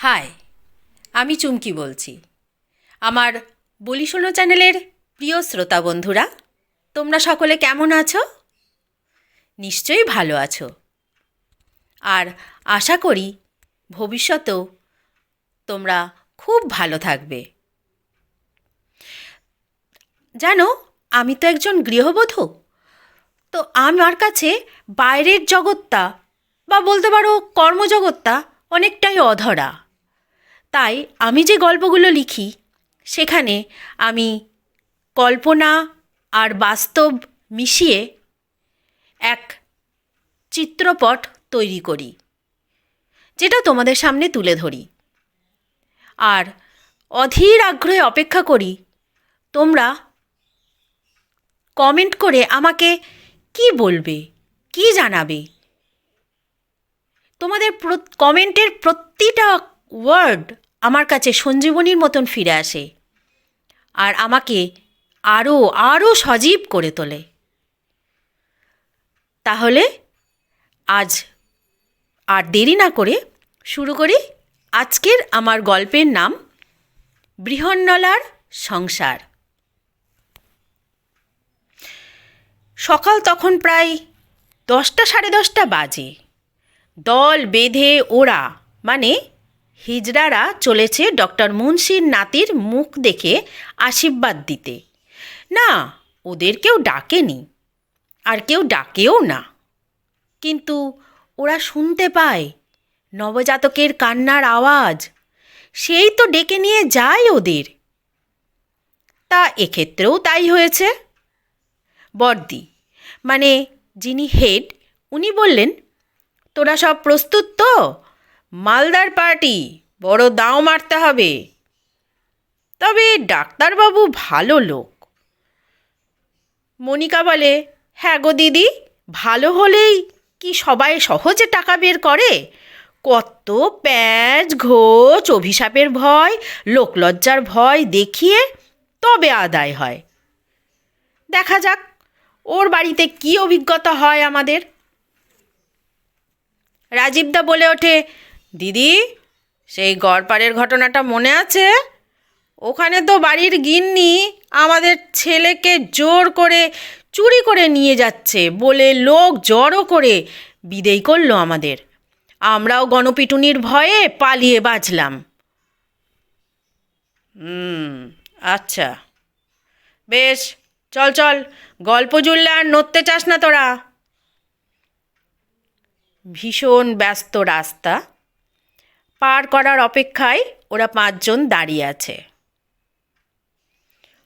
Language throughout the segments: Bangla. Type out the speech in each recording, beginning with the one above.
হাই, আমি চুমকি বলছি। আমার বলি শোনো চ্যানেলের প্রিয় শ্রোতা বন্ধুরা, তোমরা সকলে কেমন আছো? নিশ্চয়ই ভালো আছো। আর আশা করি ভবিষ্যতেও তোমরা খুব ভালো থাকবে। জানো, আমি তো একজন গৃহবধূ। তো আমার কাছে বাইরের জগৎটা বা বলতে পারো কর্মজগৎটা অনেকটাই অধরা। তাই আমি যে গল্পগুলো লিখি, সেখানে আমি কল্পনা আর বাস্তব মিশিয়ে এক চিত্রপট তৈরি করি, যেটা তোমাদের সামনে তুলে ধরি। আর অধীর আগ্রহে অপেক্ষা করি, তোমরা কমেন্ট করে আমাকে কি বলবে, কি জানাবে? তোমাদের কমেন্টের প্রতিটা ওয়ার্ড আমার কাছে সঞ্জীবনীর মতন ফিরে আসে আর আমাকে আরও আরও সজীব করে তোলে। তাহলে আজ আর দেরি না করে শুরু করি আজকের আমার গল্পের নাম বৃহন্নলার সংসার। সকাল তখন প্রায় দশটা সাড়ে দশটা বাজে। দল বেঁধে ওরা মানে হিজড়ারা চলেছে ডক্টর মুন্সির নাতির মুখ দেখে আশীর্বাদ দিতে। না, ওদের কেউ ডাকেনি, আর কেউ ডাকেও না। কিন্তু ওরা শুনতে পায়, নবজাতকের কান্নার আওয়াজ, সেই তো ডেকে নিয়ে যায় ওদের। তা এক্ষেত্রেও তাই হয়েছে। বর্দি মানে যিনি হেড, উনি বললেন, তোরা সব প্রস্তুত তো? মালদার পার্টি, বড় দাও মারতে হবে। তবে ডাক্তারবাবু ভালো লোক। মনিকা বলে হ্যাঁ গো দিদি, ভালো হলেই কি সবাই সহজে টাকা বের করে? কত প্যাঁচ, ঘোচ, অভিশাপের ভয় লোকলজ্জার ভয় দেখিয়ে তবে আদায় হয়। দেখা যাক, ওর বাড়িতে কি অভিজ্ঞতা হয় আমাদের। রাজীবদা বলে ওঠে দিদি, সেই গড়পাড়ের ঘটনাটা মনে আছে? ওখানে তো বাড়ির গিন্নি আমাদের ছেলেকে জোর করে চুরি করে নিয়ে যাচ্ছে বলে লোক জড়ো করে বিদেয় করল আমাদের। আমরাও গণপিটুনির ভয়ে পালিয়ে বাঁচলাম। আচ্ছা। বেশ, চল চল, গল্প জুড়লে আর নড়তে চাস না তোরা। ভীষণ ব্যস্ত রাস্তা। পার করার অপেক্ষায় ওরা পাঁচজন দাঁড়িয়ে আছে।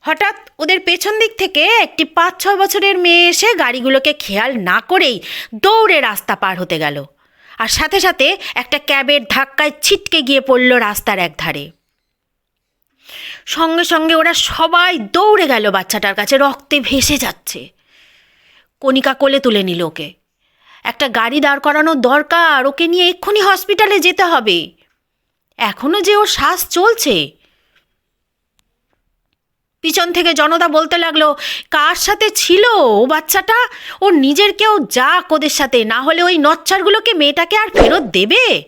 হঠাৎ ওদের পেছন দিক থেকে একটি পাঁচ ছ বছরের মেয়ে এসে গাড়িগুলোকে খেয়াল না করেই দৌড়ে রাস্তা পার হতে গেল। আর সাথে সাথে একটা ক্যাবের ধাক্কায় ছিটকে গিয়ে পড়ল রাস্তার এক ধারে সঙ্গে সঙ্গে ওরা সবাই দৌড়ে গেল বাচ্চাটার কাছে, রক্তে ভেসে যাচ্ছে। কণিকা কোলে তুলে নিল ওকে। একটা গাড়ি দাঁড় করানোর দরকার ওকে নিয়ে এক্ষুনি হসপিটালে যেতে হবে। এখনও যে ওর শ্বাস চলছে। পিছন থেকে জনতা বলতে লাগল, কার সাথে ছিল ও বাচ্চাটা? ওর নিজের কেউ যাক ওদের সাথে, না হলে ওই নচ্ছারগুলোকে মেয়েটাকে আর ফেরত দেবে?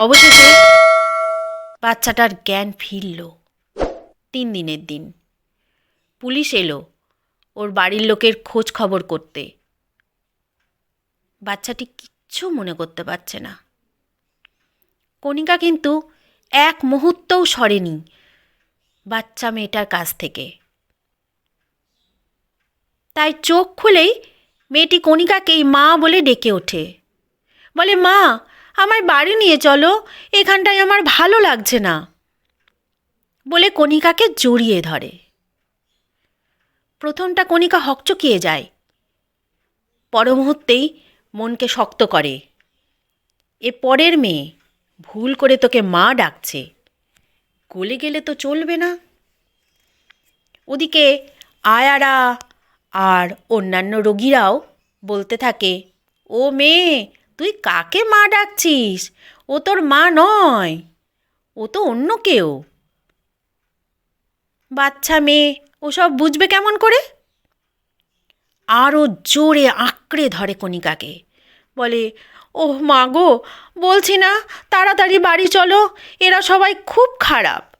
অবশেষে বাচ্চাটার জ্ঞান ফিরল তিন দিনের দিন। পুলিশ এলো ওর বাড়ির লোকের খোঁজ খবর করতে। বাচ্চাটি কিচ্ছু মনে করতে পারছে না। কণিকা কিন্তু এক মুহূর্তও সরেনি বাচ্চা মেয়েটার কাছ থেকে। তাই চোখ খুলেই মেয়েটি কণিকাকেই মা বলে ডেকে ওঠে। বলে, মা আমার বাড়ি নিয়ে চলো, এখানটায় আমার ভালো লাগছে না। বলে কণিকাকে জড়িয়ে ধরে। প্রথমটা কণিকা হকচকিয়ে যায়। পর মুহূর্তেই মনকে শক্ত করে। এ পরের মেয়ে। ভুল করে তোকে মা ডাকছে। গলে গেলে তো চলবে না। ওদিকে আয়ারা আর অন্যান্য রোগীরাও বলতে থাকে, ও মেয়ে, তুই কাকে মা ডাকছিস? ও তোর মা নয়, ও তো অন্য কেউ। বাচ্চা মেয়ে, ওসব বুঝবে কেমন করে? আরও জোরে আঁকড়ে ধরে কণিকাকে। বলে ওহ মা গো, বলছি না, তাড়াতাড়ি বাড়ি চলো, এরা সবাই খুব খারাপ।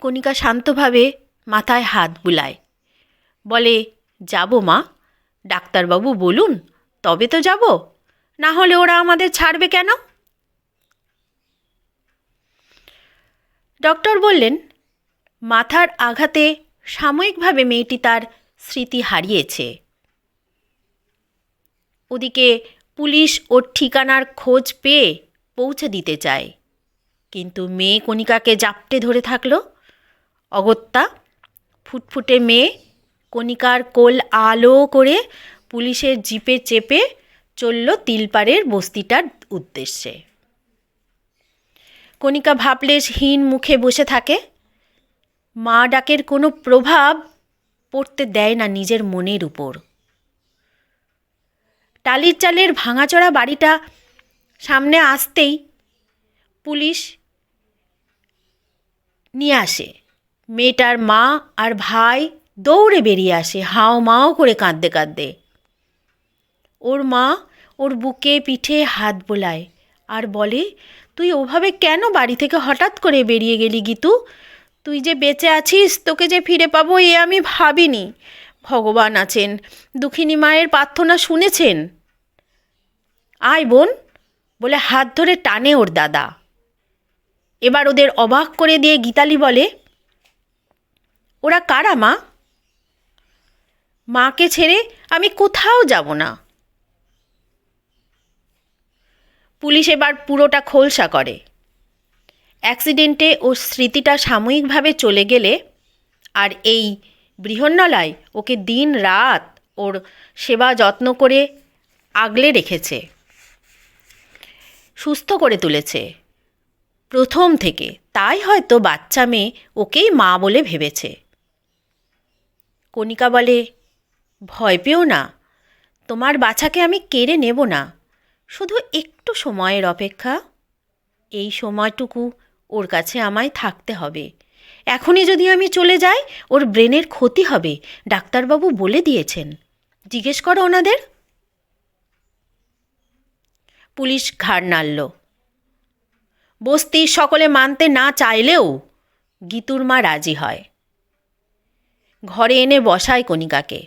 কণিকা শান্তভাবে মাথায় হাত বুলায়। বলে, যাব মা, ডাক্তারবাবু বলুন, তবে তো যাব, না হলে ওরা আমাদের ছাড়বে কেন? ডক্টর বললেন, মাথার আঘাতে সাময়িকভাবে মেয়েটি তার স্মৃতি হারিয়েছে। ওদিকে পুলিশ ওর ঠিকানার খোঁজ পেয়ে পৌঁছে দিতে চায়। কিন্তু মেয়ে কণিকাকে জাপটে ধরে থাকল। অগত্যা ফুটফুটে মেয়ে কণিকার কোল আলো করে পুলিশের জিপে চেপে চলল তিলপাড়ের বস্তিটার উদ্দেশ্যে। কণিকা ভাবলেশহীন মুখে বসে থাকে। মা ডাকের কোনো প্রভাব পড়তে দেয় না নিজের মনের উপর। টালির চালের ভাঙাচড়া বাড়িটা সামনে আসতেই পুলিশ নিয়ে আসে। মেয়েটার মা আর ভাই দৌড়ে বেরিয়ে আসে, হাও মাও করে কাঁদতে কাঁদতে। ওর মা ওর বুকে পিঠে হাত বোলায় আর বলে, তুই ওভাবে কেন বাড়ি থেকে হঠাৎ করে বেরিয়ে গেলি গীতু? তুই যে বেঁচে আছিস, তোকে যে ফিরে পাবো, এ আমি ভাবিনি। ভগবান আছেন, দুঃখিনী মায়ের প্রার্থনা শুনেছেন। আয় বোন, বলে হাত ধরে টানে ওর দাদা। এবার ওদের অবাক করে দিয়ে গীতালি বলে, ওরা কারা মা? মাকে ছেড়ে আমি কোথাও যাব না। পুলিশ এবার পুরোটা খোলসা করে। অ্যাক্সিডেন্টে ওর স্মৃতিটা সাময়িকভাবে চলে গেলে আর এই বৃহন্নলায় ওকে দিন রাত ওর সেবা যত্ন করে আগলে রেখেছে। সুস্থ করে তুলেছে। প্রথম থেকে, তাই হয়তো বাচ্চা মেয়ে ওকেই মা বলে ভেবেছে। কণিকা বলে, ভয় পেও না, তোমার বাছাকে আমি কেড়ে নেব না, শুধু একটু সময়ের অপেক্ষা। এই সময়টুকু ওর কাছে আমায় থাকতে হবে। এখনই যদি আমি চলে যাই, ওর ব্রেনের ক্ষতি হবে, ডাক্তারবাবু বলে দিয়েছেন। জিজ্ঞেস করো ওনাদের। পুলিশ ঘাড় নাড়ল। বস্তির সকলে মানতে না চাইলেও গীতুর মা রাজি হয়। ঘরে এনে বসায় কণিকাকে।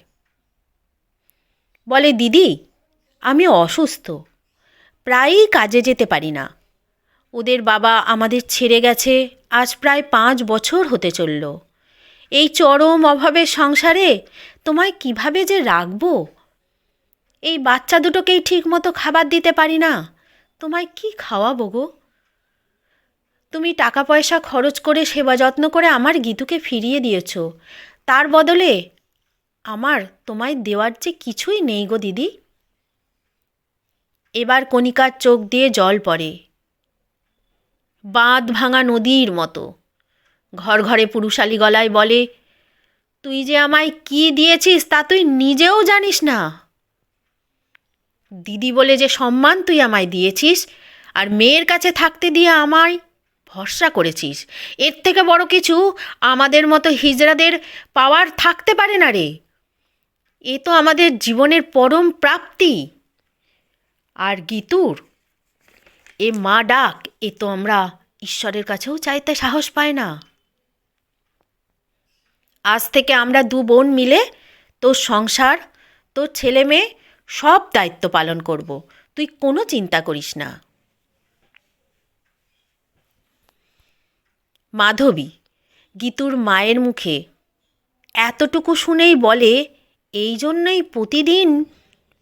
বলে, দিদি, আমি অসুস্থ। প্রায়ই কাজে যেতে পারি না। ওদের বাবা আমাদের ছেড়ে গেছে, আজ প্রায় পাঁচ বছর হতে চলল। এই চরম অভাবের সংসারে তোমায় কীভাবে যে রাখব এই বাচ্চা দুটোকেই ঠিক মতো খাবার দিতে পারি না। তোমায় কি খাওয়াবো গো? তুমি টাকা পয়সা খরচ করে সেবা যত্ন করে আমার গীতুকে ফিরিয়ে দিয়েছ। তার বদলে আমার তোমায় দেওয়ার যে কিছুই নেই গো দিদি। এবার কণিকার চোখ দিয়ে জল পড়ে। বাঁধ ভাঙা নদীর মতো। ঘর ঘরে পুরুষালী গলায় বলে, তুই যে আমায় কি দিয়েছিস তা তুই নিজেও জানিস না। দিদি বলে যে সম্মান তুই আমায় দিয়েছিস আর মেয়ের কাছে থাকতে দিয়ে আমায় ভরসা করেছিস। এর থেকে বড় কিছু আমাদের মতো হিজড়াদের পাওয়ার থাকতে পারে না রে। এ তো আমাদের জীবনের পরম প্রাপ্তি। আর গীতুর, এ মা ডাক, এ তো আমরা ঈশ্বরের কাছেও চাইতে সাহস পাই না। আজ থেকে আমরা দু বোন মিলে তোর সংসার, তোর ছেলে মেয়ে সব দায়িত্ব পালন করব। তুই কোনো চিন্তা করিস না। মাধবী, গীতুর মায়ের মুখে এতটুকু শুনেই বলে, এই জন্যই প্রতিদিন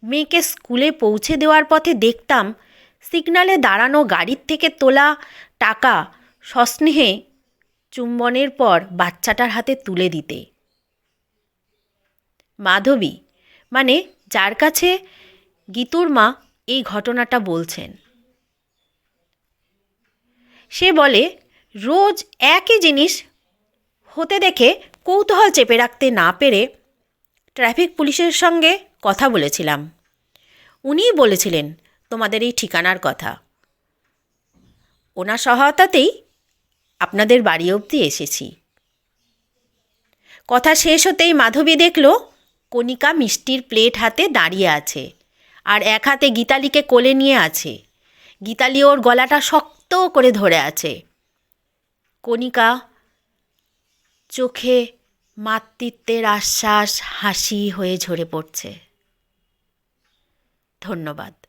মেয়েকে স্কুলে পৌঁছে দেওয়ার পথে দেখতাম সিগনালে দাঁড়ানো গাড়ির থেকে তোলা টাকা সস্নেহে চুম্বনের পর বাচ্চাটার হাতে তুলে দিতে। মাধবী মানে যার কাছে গীতুর মা এই ঘটনাটা বলছেন। সে বলে, রোজ একই জিনিস হতে দেখে কৌতূহল চেপে রাখতে না পেরে ট্রাফিক পুলিশের সঙ্গে কথা বলেছিলাম। উনিই বলেছিলেন, তোমাদের এই ঠিকানার কথা। ওনার সহায়তাতেই আপনাদের বাড়ি অবধি এসেছি। কথা শেষ হতেই মাধবী দেখল কণিকা মিষ্টির প্লেট হাতে দাঁড়িয়ে আছে আর এক হাতে গীতালিকে কোলে নিয়ে আছে। গীতালি ওর গলাটা শক্ত করে ধরে আছে। কণিকা, চোখে মাতৃত্বের আশ্বাস হাসি হয়ে ঝরে পড়ছে। ধন্যবাদ।